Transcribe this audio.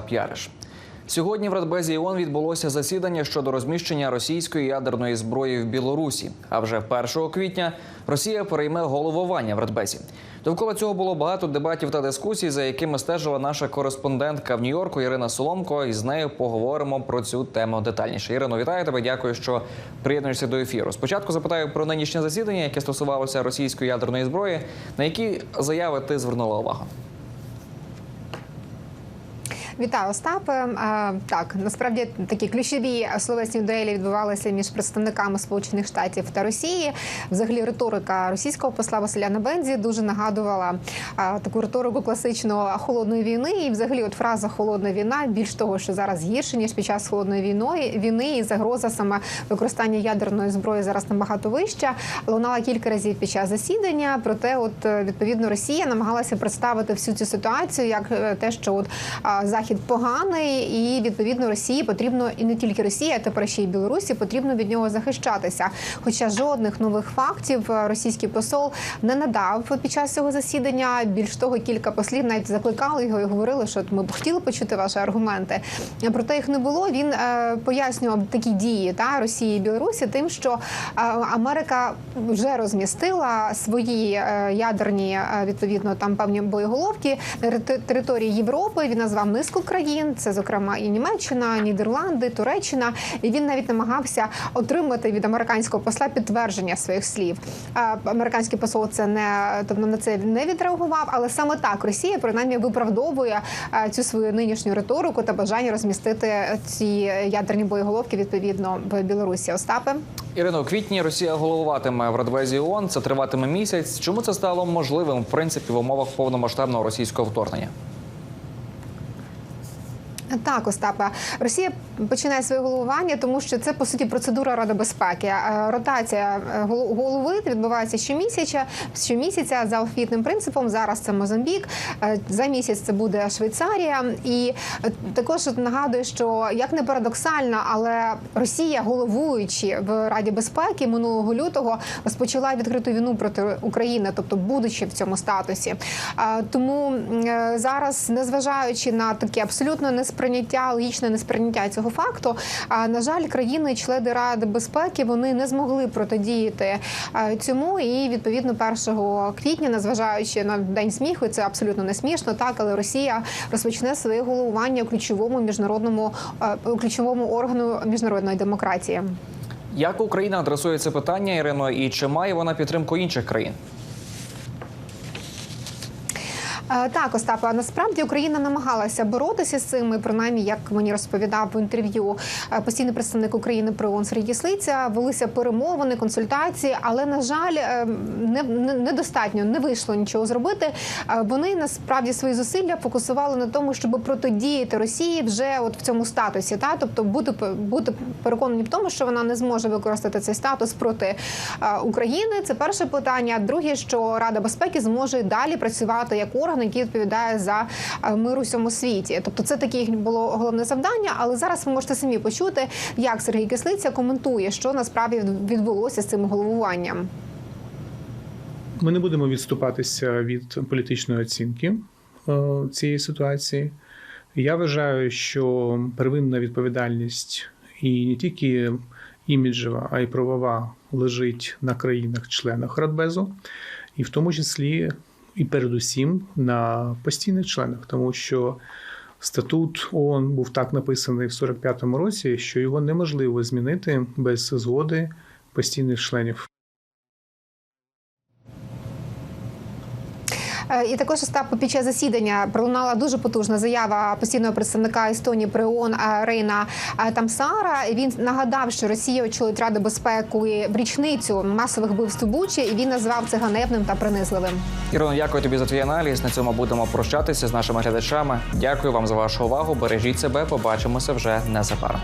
піариш. Сьогодні в Радбезі ООН відбулося засідання щодо розміщення російської ядерної зброї в Білорусі. А вже 1 квітня Росія перейме головування в Радбезі. Довкола цього було багато дебатів та дискусій, за якими стежила наша кореспондентка в Нью-Йорку Ірина Соломко. І з нею поговоримо про цю тему детальніше. Ірино, вітаю тебе. Дякую, що приєднуєшся до ефіру. Спочатку запитаю про нинішнє засідання, яке стосувалося російської ядерної зброї. На які заяви ти звернула увагу? Вітаю, Остапе. Е, Так, насправді такі ключові словесні дуелі відбувалися між представниками Сполучених Штатів та Росії. Взагалі, риторика російського посла Василя Набензі дуже нагадувала е, таку риторику класичної холодної війни. І, взагалі, от фраза холодна війна більш того, що зараз гірше ніж під час холодної війни війни, і загроза саме використання ядерної зброї зараз набагато вища. Лунала кілька разів під час засідання. Проте, от е, відповідно, Росія намагалася представити всю цю ситуацію як те, що от а, захід поганий, і відповідно Росії потрібно і не тільки Росії, а тепер ще й Білорусі потрібно від нього захищатися. Хоча жодних нових фактів е, російський посол не надав під час цього засідання. Більш того, кілька послів навіть закликали його і говорили, що ми б хотіли почути ваші аргументи. Проте їх не було. Він е, пояснював такі дії та Росії і Білорусі, тим, що е, Америка вже розмістила свої е, ядерні е, відповідно там певні боєголовки на території Європи. Він назвав низку країн. Це зокрема і Німеччина, Нідерланди, Туреччина. І він навіть намагався отримати від американського посла підтвердження своїх слів. Американський посол це не тобто на це не відреагував, але саме так Росія принаймні виправдовує цю свою нинішню риторику та бажання розмістити ці ядерні боєголовки відповідно в Білорусі. Остапе. Ірино, у квітні Росія головуватиме в Радбезі ООН. Це триватиме місяць. Чому це стало можливим в принципі в умовах повномасштабного російського вторгнення? Так, Остапа, Росія починає своє головування, тому що це по суті процедура Ради безпеки. Е, Ротація е, голови відбувається щомісяця, щомісяця за алфавітним принципом. Зараз це Мозамбік, е, за місяць це буде Швейцарія. І також нагадую, що як не парадоксально, але Росія, головуючи в Раді безпеки минулого лютого, розпочала відкриту війну проти України, тобто будучи в цьому статусі. Тому зараз, незважаючи на таке абсолютно несприйняття, логічне несприйняття цього факту, а, на жаль, країни, члени Ради безпеки, вони не змогли протидіяти цьому. І відповідно 1 квітня, незважаючи на день сміху, це абсолютно не смішно, так але Росія розпочне своє головування ключовому міжнародному ключовому органу міжнародної демократії. Як Україна адресує це питання, Ірино, і чи має вона підтримку інших країн? Е, Так, Остапа, насправді Україна намагалася боротися з цим. і Принаймні, як мені розповідав в інтерв'ю е, постійний представник України при ООН Сергій Кислиця, велися перемовини, консультації, але на жаль, е, не, не недостатньо не вийшло нічого зробити. Е, Вони насправді свої зусилля фокусували на тому, щоб протидіяти Росії вже от в цьому статусі, та тобто бути бути переконані в тому, що вона не зможе використати цей статус проти України. Це перше питання. Друге, що Рада безпеки зможе далі працювати як орган, який відповідає за е, мир у всьому світі. Тобто, це таке їхнє було головне завдання. Але зараз ви можете самі почути, як Сергій Кислиця коментує, що насправді відбулося з цим головуванням. Ми не будемо відступатися від політичної оцінки е, цієї ситуації. Я вважаю, що первинна відповідальність і не тільки іміджева, а й правова лежить на країнах-членах Радбезу, і в тому числі і передусім на постійних членах, тому що статут ООН був так написаний в 45-му році, що його неможливо змінити без згоди постійних членів. І також Остап, під час засідання пролунала дуже потужна заява постійного представника Естонії при ООН е, Рейна е, Тамсара. Він нагадав, що Росія очолить Раду безпеки в річницю масових вбивств у Бучі, і він назвав це ганебним та принизливим. Ірино, дякую тобі за твій аналіз. На цьому будемо прощатися з нашими глядачами. Дякую вам за вашу увагу. Бережіть себе. Побачимося вже незабаром.